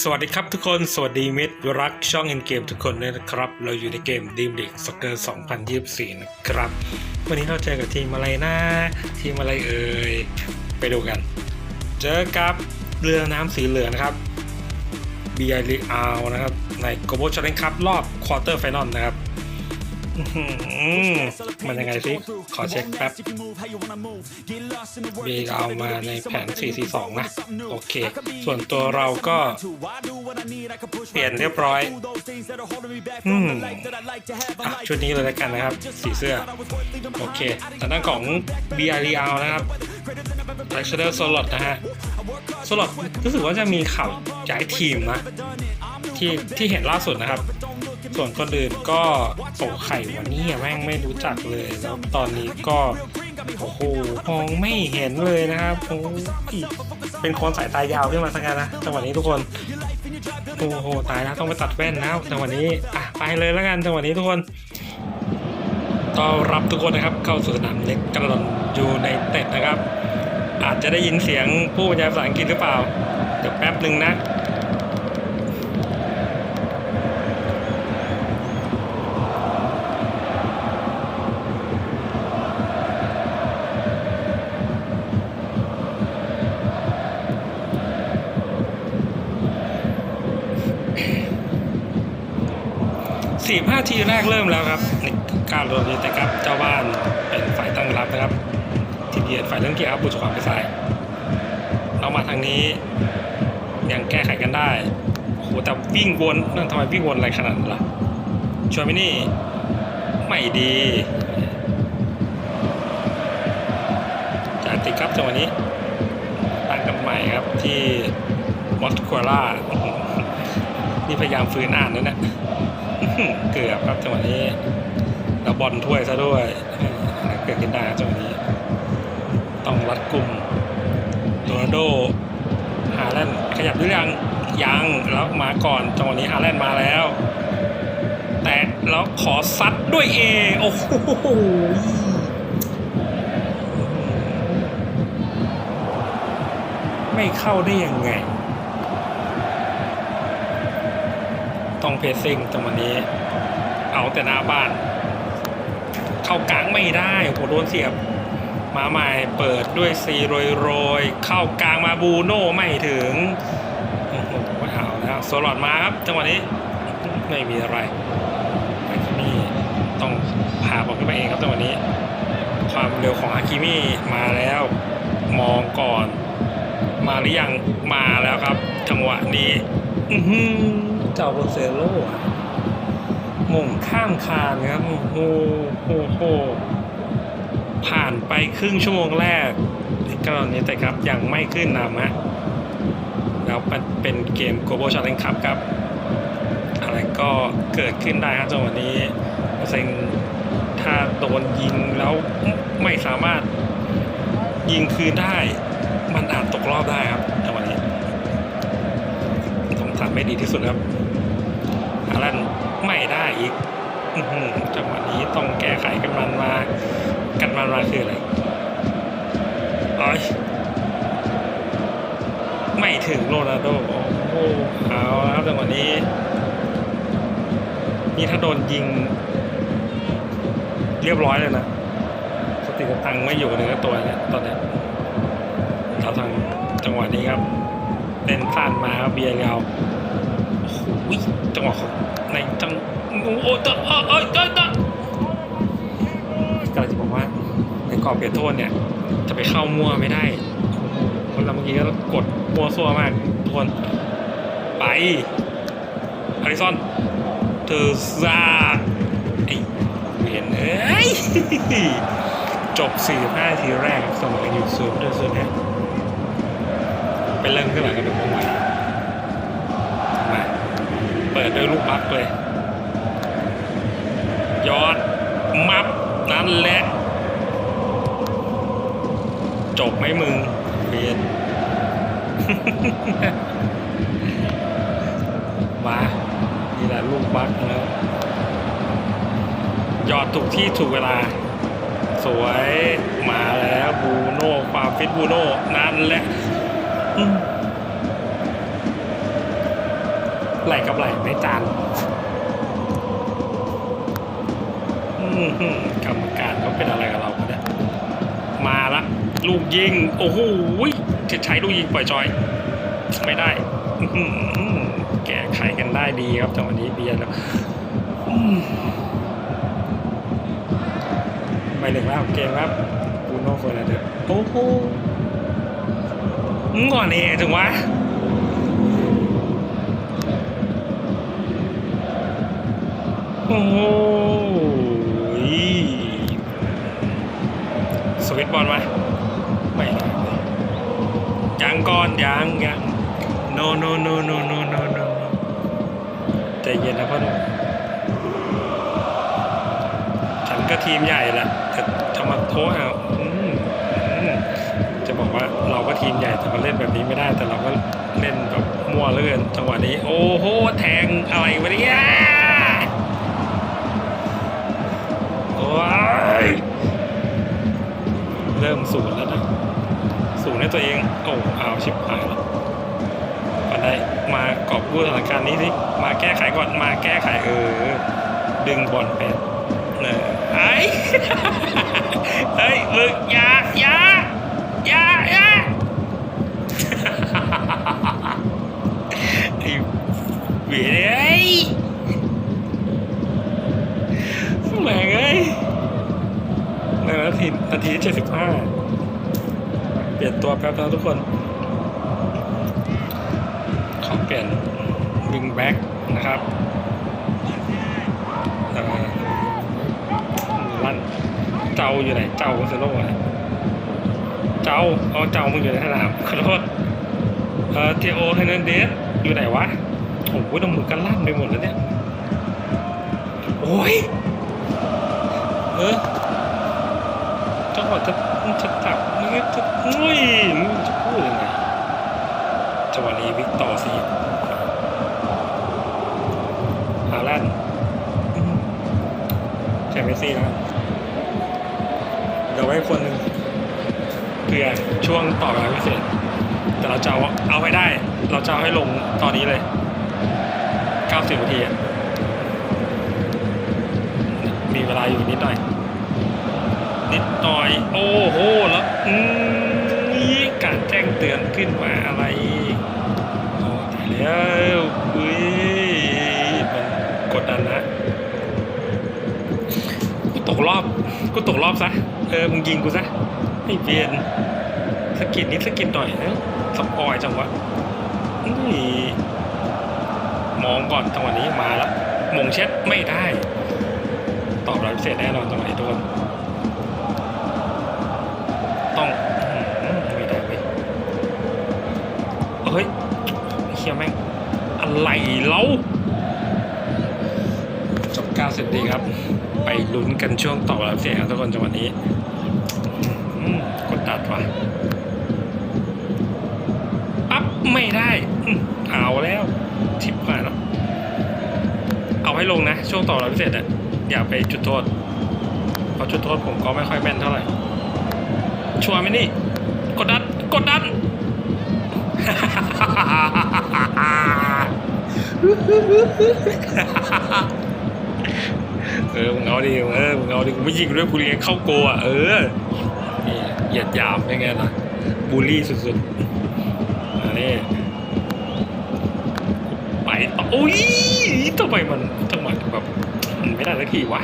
สวัสดีครับทุกคนสวัสดีมิตรรักช่องเอ็นเกมทุกคนด้วยนะครับ เราอยู่ในเกมดีมดิกสเกอร์2024 นะครับ วันนี้เราเจอกับทีมอะไรนะ ทีมอะไรเอ่ย ไปดูกัน เจอกับเรือน้ำสีเหลืองนะครับ b i l a r นะครับ ใน Global Challenge Cup รอบควอเตอร์ไฟนอลนะครับ มันยังไงสิ ขอเช็คแป๊บมีเอามาในแผน 442 นะ โอเค ส่วนตัวเราก็ เปลี่ยนเรียบร้อยอืมอะชุดนี้เลยแล้วกันนะครับ สีเสื้อ โอเคทางด้านของ b r l นะครับ l e x t e r Solot นะฮะ Solot รู้สึกว่าจะมีข่าวย้ายทีมนะที่ที่เห็นล่าสุดนะครับ ส่วนคนอื่นก็โตไข่วันนี้แม่งไม่รู้จักเลยแล้วตอนนี้ก็โอ้โหมองไม่เห็นเลยนะครับโอ้เป็นคนสายตายาวขึ้นมาสักการนะจังหวะนี้ทุกคนโอ้โหตายแล้วต้องไปตัดแว่นนะจังหวะนี้อะไปเลยแล้วกันจังหวะนี้ทุกคนต้อนรับทุกคนนะครับ เข้าสู่สนามเล็กกระดอนอยู่ในเต็ดนะครับ อาจจะได้ยินเสียงผู้บรรยายภาษาอังกฤษหรือเปล่า เดี๋ยวแป๊บหนึ่งนะ สี่ห้าทีแรกเริ่มแล้วครับในการรวมนี้แต่ครับเจ้าบ้านเป็นฝ่ายตั้งรับนะครับทีมเยือนฝ่ายเรื่องเกียร์อัพบุจความไปซ้ายเรามาทางนี้ยังแก้ไขกันได้โหแต่วิ่งวนนั่นทำไมวิ่งวนอะไรขนาดนั้นล่ะชวนไม่นี่ไม่ดีจานติดครับจังหวะนี้ตั้งกันใหม่ครับที่มอสควาร่านี่พยายามฟื้นอ่านนั่นแหละ เกือบครับจังหวะนี้แล้วบอลถ้วยซะด้วยเกือบกินได้จังหวะนี้ ต้องรัดกลุ่มโรนัลโดฮาแลนด์ขยับหรือยังยังแล้วมาก่อนจังหวะนี้ฮาแลนด์มาแล้ว แต่แล้วขอซัดด้วยเอโอ้โหไม่เข้าได้ยังไง ต้องเพสซิ่งจังหวะนี้ เอาแต่หน้าบ้าน เข้ากลางไม่ได้โหโดนเสียบ มาใหม่เปิดด้วยซีโรยโรยๆเข้ากลางมาบูโน่ไม่ถึงโอ้โหไม่เอาแล้วโซลอดมาครับจังหวะนี้ไม่มีอะไรคิมมี่ต้องพาบอลขึ้นไปเองครับจังหวะนี้ ความเร็วของฮาคิมี่มาแล้ว มองก่อน มาหรือยังมาแล้วครับ จังหวะนี้ อือหือเจ้าโรเซโลอะมงข้ามคานครับโอ้โหโหผ่านไปครึ่งชั่วโมงแรกกรณีแต่ครับยังไม่ขึ้นนำฮะแล้วเป็นเกม Global Challenge Cup ครับ อะไรก็เกิดขึ้นได้ครับจังหวะนี้เซ็งถ้าโดนยิงแล้วไม่สามารถยิงคืนได้ มันอาจตกรอบได้ครับ ไม่ดีที่สุดครับอารันไม่ได้อีกจังหวะนี้ต้องแก้ไขกันมันมา กันมันมาคืออะไรอ้ยไม่ถึงโรนัลโดโอ้โหเอาแล้วครับจังหวะนี้ นี่ถ้าโดนยิง เรียบร้อยเลยนะสติสตังไม่อยู่เนื้อตัวเนี่ยตอนนี้ยเราทางจังหวะนี้ครับเป็นผ่านมาครับเบียร์เงา อ้โหจังหวะในจังโอ้ตะเอ้ยเอ้ยเอ้ยเอ้ยกำลังจะบอกว่าในกรอบเขตโทษเนี่ย จะไปเข้ามั่วไม่ได้คนเราเมื่อกี้ก็กดมั่วซั่วมากทุกคนไปอาริซอนเทอร์ซาไอเวียนเอ้ยจบ 45 ทีแรกเสมออยู่ศูนย์ด้วยศูนย์เนี่ยไปเริ่มขึ้นหลังกันเป็นวงใหม่ เปิดด้วยลูกบักเลยยอดมับนั่นแหละจบไหมมึงเพียนมานี่แหละลูกบักแล้วยอดถูกที่ถูกเวลา สวยมาแล้วบูโน่ความฟิตบูโน่นั่นแหละอืม ไหลกับไหลไม่จานกรรมการเขาเป็นอะไรกับเราเนี่ยมาละลูกยิง โอ้โหจะใช้ลูกยิงปล่อยจอย ไม่ได้แก้ไขกันได้ดีครับจังหวะนี้เบียร์แล้วอืมไปหนึ่งแล้วเกมครับบูโน่เฟอร์นันเดสโอ้โหก่อนเองถึงวะ โอ้ย สวิตบอลไหมไม่ยังก่อนยังยัง no no no no no no no ใจเย็นนะพ่อหนุ่มฉันก็ทีมใหญ่แหละแต่จะมาโทษเอาจะบอกว่าเราก็ทีมใหญ่แต่มาเล่นแบบนี้ไม่ได้ แต่เราก็เล่นแบบมั่วเลือนจังหวะนี้ โอ้โห แทงอะไรวะเนี่ย ริ่มศูนย์แล้วนะศูนย์ให้ตัวเองโอ้เอาชิบหายแล้วมาได้มากอบกู้สถานการณ์นี้สิมาแก้ไขก่อนมาแก้ไขเออ ดึงบอลไปเนอไอ้เฮ้ยมึงยายายายา อยู่ไหน เจ้าเซโร่อะเจ้าเอาเจ้ามึงอยู่ในสนามขอโทษเอ่อเทโอเฮนเดสอยู่ไหนวะโอ้โหน้ำมือกันลั่นไปหมดแล้วเนี่ย โอ้ย เออจังหวะจะจะจับมึงจะอุ้ยมึงจะพูดยังไงจังหวะนี้วิกตอร์ซีฮาแลนด์ใช่เมสซี่แล้วกัน เดี๋ยวไว้คนหนึ่งเพื่อช่วงต่อเวลาพิเศษ แต่เราจะเอาเอาให้ได้ เราจะเอาให้ลงตอนนี้เลย 90นาทีมีเวลาอยู่นิดหน่อย นิดหน่อย โอ้โห แล้วอืมนี่การแจ้งเตือนขึ้นมาอะไรโอ้ตายแล้วอุ้ยมันกดดันนะกูตกรอบกูตกรอบซะ เออมึงยิงกูซะไม่เปลี่ยนสกิดนิดสกิดหน่อยเอ้ยสปอยจังวะนี่มองก่อนจังหวะนี้มาแล้วมงเช็ดไม่ได้ ตอบรับพิเศษแน่นอนจังหวะนี้ทุกคนต้องอื้อหือไม่ได้เว้ยเฮ้ยเฮียแม่งอะไรเล่า จบ90ดีครับ ไปลุ้นกันช่วงต่อรับพิเศษครับทุกคนจังหวะนี้กดดัดว่ะปั๊บไม่ได้เอาแล้วทิปผ่านแล้วเอาให้ลงนะ ช่วงต่อรับพิเศษอะอย่าไปจุดโทษเพราะจุดโทษผมก็ไม่ค่อยแม่นเท่าไหร่ชัวร์ไหมนี่ กดดันกดดัน เออมึงเอาดิเออมึงเอาดิกูไม่ยิงด้วยกูเลี้ยงเข้าโกอะเออนี่เหยียดหยามยังไงล่ะบูลลี่สุดๆอันนี้ไปต่อโอ้ยทำไมมันจังหวะแบบมันไม่ได้สักทีวะ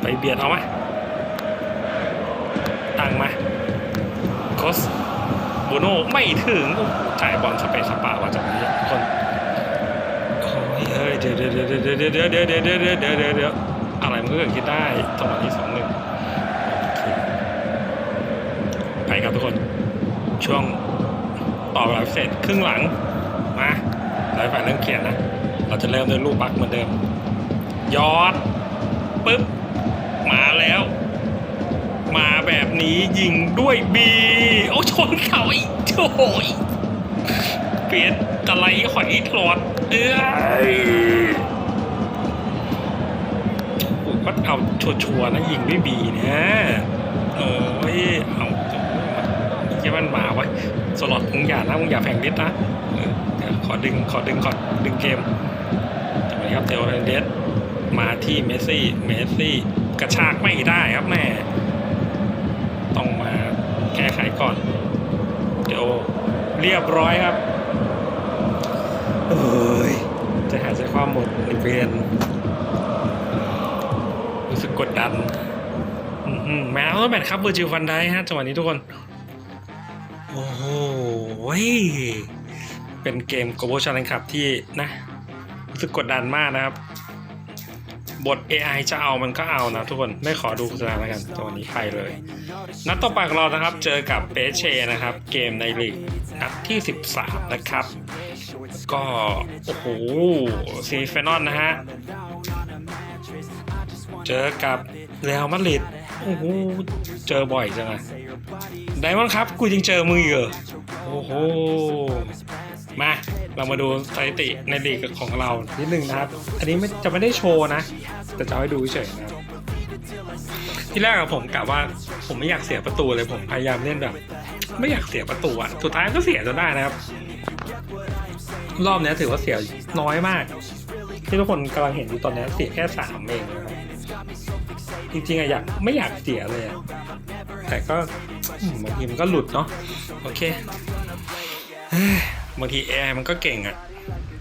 ไปเบียดเอาไหมตั้งมาโคสโบโน่ไม่ถึงโอ้โหจ่ายบอลสเปซสปาว่าจากนี้ทุกนี้ เดี๋ยวเดี๋ยวเดี๋ยวเดี๋ยวเดี๋ยวเดี๋ยวเดี๋ยวเดี๋ยวเดี๋ยวเดี๋ยวเดี๋ยวเดี๋ยวอะไรมันก็เกิดขึ้นได้จังหวะที่สองหนึ่งไปครับทุกคน ช่วงต่อแบบเสร็จครึ่งหลัง มาเราฝ่ายเริ่มเขียนนะ เราจะเริ่มด้วยลูกบักเหมือนเดิม ยอดปึ๊บ มาแล้ว มาแบบนี้ยิงด้วยบี โอ้ชนเขาอีกโอ้ยเปลี่ยนตะไลหอยหลอด ผมก็เอาชัวร์ๆนะยิงด้วยบีนี่ยโอ้ยเอาจะมันมาวะสล็อตมึงอย่านะมึงอย่าแผงลิสนะขอดึงขอดึงขอดึงเกมจังหวะนี้ครับเทโอเรนเดสมาที่เมสซี่เมสซี่กระชากไม่ได้ครับแม่ต้องมาแก้ไขก่อนเดี๋ยวเรียบร้อยครับ เอ้ยจะหายใจความหมดในเวียนรู้สึกกดดันแมวแมทครับเวอร์จิลฟันได้ฮะจังหวะนี้ทุกคน โอ้โหเป็นเกม global challenge ครับที่นะรู้สึกกดดันมากนะครับ บท AI จะเอามันก็เอานะทุกคนไม่ขอดูโฆษณาแล้วกันจังหวะนี้ไปเลย นัดต่อไปของเรานะครับ เจอกับเปเชนะครับ เกมในลีกนัดที่ 13 นะครับ ก็โอ้โหซีเฟนอนนะฮะ เจอกับเรอัลมาดริดโอ้โหเจอบ่อยจังอะไดมอนด์ครับ กูยังเจอมือเหรอโอ้โห มา เรามาดูสถิติในลีกของเรานิดนึงนะครับ อันนี้ไม่จะไม่ได้โชว์นะ แต่จะเอาให้ดูเฉยนะที่แรกอะผมกะว่าผมไม่อยากเสียประตูเลยผมพยายามเล่นแบบ ไม่อยากเสียประตูอะสุดท้ายก็เสียจนได้นะครับ รอบนี้ถือว่าเสียน้อยมาก ที่ทุกคนกำลังเห็นอยู่ตอนนี้เสียแค่สามเองนะครับจริงๆอะอยากไม่อยากเสียเลยแต่ก็บางทีมันก็หลุดเนาะโอเคบางทีแอร์มันก็เก่งอะ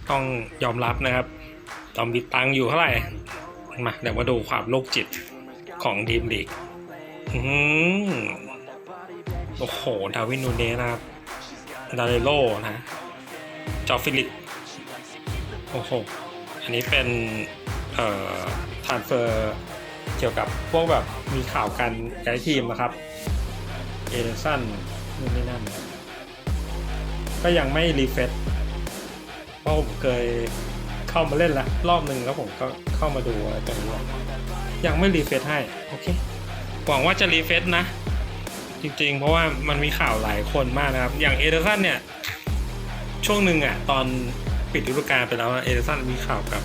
ต้องยอมรับนะครับตอนมีตังอยู่เท่าไหร่มาเดี๋ยวมาดูความโรคจิตของทีมลีกโอ้โห ดาวินนูเนสนะครับ ดาเรโลนะ จอฟิลิปโอ้โหอันนี้เป็นเอ่อทานเฟอร์เกี่ยวกับพวกแบบมีข่าวการย้ายทีมนะครับ เอเดนสันนู่นนี่นั่น ก็ยังไม่รีเฟซเพราะผมเคยเข้ามาเล่นละรอบหนึ่งแล้วผมก็เข้ามาดูอะไรตรงนี้ยังไม่รีเฟซให้ โอเค หวังว่าจะรีเฟซนะ จริงๆ เพราะว่ามันมีข่าวหลายคนมากนะครับ อย่างเอเดนสันเนี่ย ช่วงหนึ่งอะ ตอนปิดฤดูกาลไปแล้วเอเดนสันมีข่าวกับ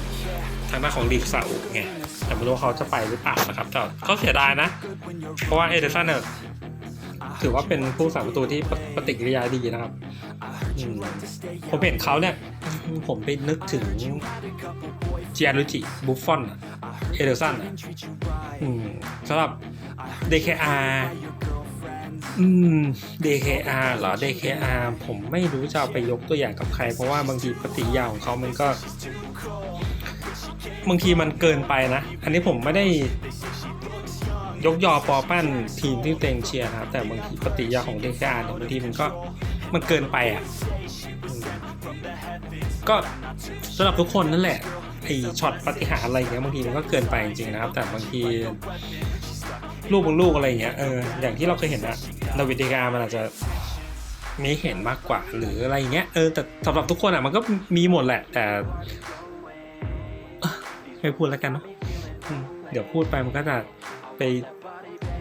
ทางด้านของลีกซาอุไงแต่ไม่รู้เขาจะไปหรือเปล่านะครับแต่ก็เสียดายนะ เพราะว่าเอเดนสันเนี่ยถือว่าเป็นผู้สาประตูที่ปฏิกิริยาดีนะครับ ผมเห็นเขาเนี่ย ผมไปนึกถึงเจียรุจิบุฟฟอนอะเอเดนสันอะสำหรับ DKR อืม DKR เหรอ DKR ผมไม่รู้จะเอาไปยกตัวอย่างกับใคร เพราะว่าบางทีปฏิยาของเขามันก็ บางทีมันเกินไปนะ อันนี้ผมไม่ได้ยกยอปอปั้นทีมที่เต็งเชียร์ครับแต่บางทีปฏิยาของ DKR เนี่ยบางทีมันก็มันเกินไปอะก็สำหรับทุกคนนั่นแหละไอช็อตปฏิหารอะไรอย่างเงี้ยบางทีมันก็เกินไปจริงๆนะครับ แต่บางทีลูกบางลูกอะไรเงี้ยเอออย่างที่เราเคยเห็นอะ ดาวิดเดกามันอาจจะมีเห็นมากกว่าหรืออะไรอย่างเงี้ยเออแต่สำหรับทุกคนอะมันก็มีหมดแหละ แต่ไม่พูดแล้วกันเนาะเดี๋ยวพูดไปมันก็จะไป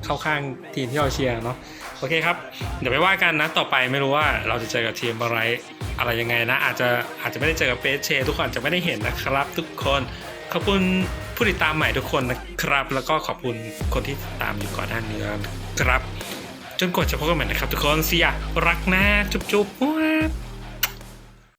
เข้าข้างทีมที่เราเชียร์เนาะโอเคครับ เดี๋ยวไปว่ากันนะต่อไปไม่รู้ว่าเราจะเจอกับทีมอะไรอะไรยังไงนะ อาจจะอาจจะไม่ได้เจอกับเปเชทุกคนจะไม่ได้เห็นนะครับ ทุกคนขอบคุณผู้ติดตามใหม่ทุกคนนะครับ แล้วก็ขอบคุณคนที่ตามอยู่ก่อนหน้านี้นครับ จนกว่าจะพบกันใหม่นะครับทุกคนเสียรักนะจุ๊บจุ๊บ